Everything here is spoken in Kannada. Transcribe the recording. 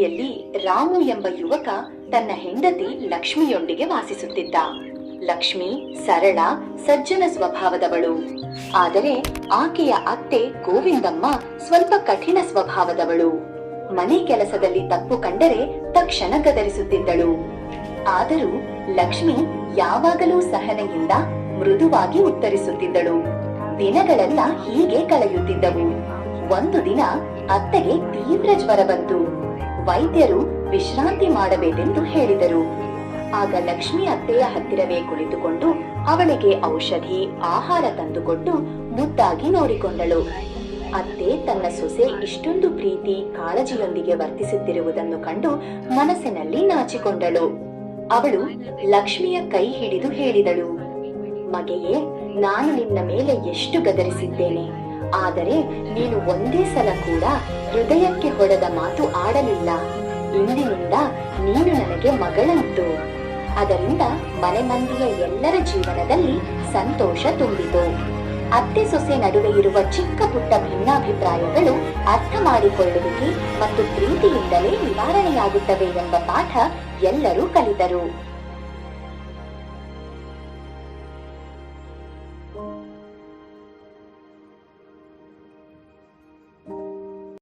ಯಲ್ಲಿ ರಾಮು ಎಂಬ ಯುವಕ ತನ್ನ ಹೆಂಡತಿ ಲಕ್ಷ್ಮಿಯೊಂದಿಗೆ ವಾಸಿಸುತ್ತಿದ್ದ. ಲಕ್ಷ್ಮಿ ಸರಳ, ಸಜ್ಜನ ಸ್ವಭಾವದವಳು. ಆದರೆ ಆಕೆಯ ಅತ್ತೆ ಗೋವಿಂದಮ್ಮ ಸ್ವಲ್ಪ ಕಠಿಣ ಸ್ವಭಾವದವಳು. ಮನೆ ಕೆಲಸದಲ್ಲಿ ತಪ್ಪು ಕಂಡರೆ ತಕ್ಷಣ ಗದರಿಸುತ್ತಿದ್ದಳು. ಆದರೂ ಲಕ್ಷ್ಮಿ ಯಾವಾಗಲೂ ಸಹನೆಯಿಂದ ಮೃದುವಾಗಿ ಉತ್ತರಿಸುತ್ತಿದ್ದಳು. ದಿನಗಳೆಲ್ಲ ಹೀಗೆ ಕಳೆಯುತ್ತಿದ್ದವು. ಒಂದು ದಿನ ಅತ್ತೆಗೆ ತೀವ್ರ ಜ್ವರ ಬಂತು. ವೈದ್ಯರು ವಿಶ್ರಾಂತಿ ಮಾಡಬೇಕೆಂದು ಹೇಳಿದರು. ಆಗ ಲಕ್ಷ್ಮಿ ಅತ್ತೆಯ ಹತ್ತಿರವೇ ಕುಳಿತುಕೊಂಡು ಅವಳಿಗೆ ಔಷಧಿ, ಆಹಾರ ತಂದುಕೊಟ್ಟು ಮುದ್ದಾಗಿ ನೋಡಿಕೊಂಡಳು. ಅತ್ತೆ ತನ್ನ ಸೊಸೆ ಇಷ್ಟೊಂದು ಪ್ರೀತಿ ಕಾಳಜಿಯೊಂದಿಗೆ ವರ್ತಿಸುತ್ತಿರುವುದನ್ನು ಕಂಡು ಮನಸ್ಸಿನಲ್ಲಿ ನಾಚಿಕೊಂಡಳು. ಅವಳು ಲಕ್ಷ್ಮಿಯ ಕೈ ಹಿಡಿದು ಹೇಳಿದಳು, ಮಗೆಯೇ, ನಾನು ನಿನ್ನ ಮೇಲೆ ಎಷ್ಟು ಗದರಿಸಿದ್ದೇನೆ. ಆದರೆ ನೀನು ಒಂದೇ ಸಲ ಕೂಡ ಹೃದಯಕ್ಕೆ ಹೊಡೆದ ಮಾತು ಆಡಲಿಲ್ಲ. ಇಂದಿನಿಂದ ನೀನು ನನಗೆ ಮಗಳಂತು ಅದರಿಂದ ಮನೆ ಮಂದಿಯ ಎಲ್ಲರ ಜೀವನದಲ್ಲಿ ಸಂತೋಷ ತುಂಬಿತು. ಅತ್ತೆ ಸೊಸೆ ನಡುವೆ ಇರುವ ಚಿಕ್ಕ ಪುಟ್ಟ ಭಿನ್ನಾಭಿಪ್ರಾಯಗಳು ಅರ್ಥ ಮಾಡಿಕೊಳ್ಳುವಿಕೆ ಮತ್ತು ಪ್ರೀತಿಯಿಂದಲೇ ನಿವಾರಣೆಯಾಗುತ್ತವೆ ಎಂಬ ಪಾಠ ಎಲ್ಲರೂ ಕಲಿತರು.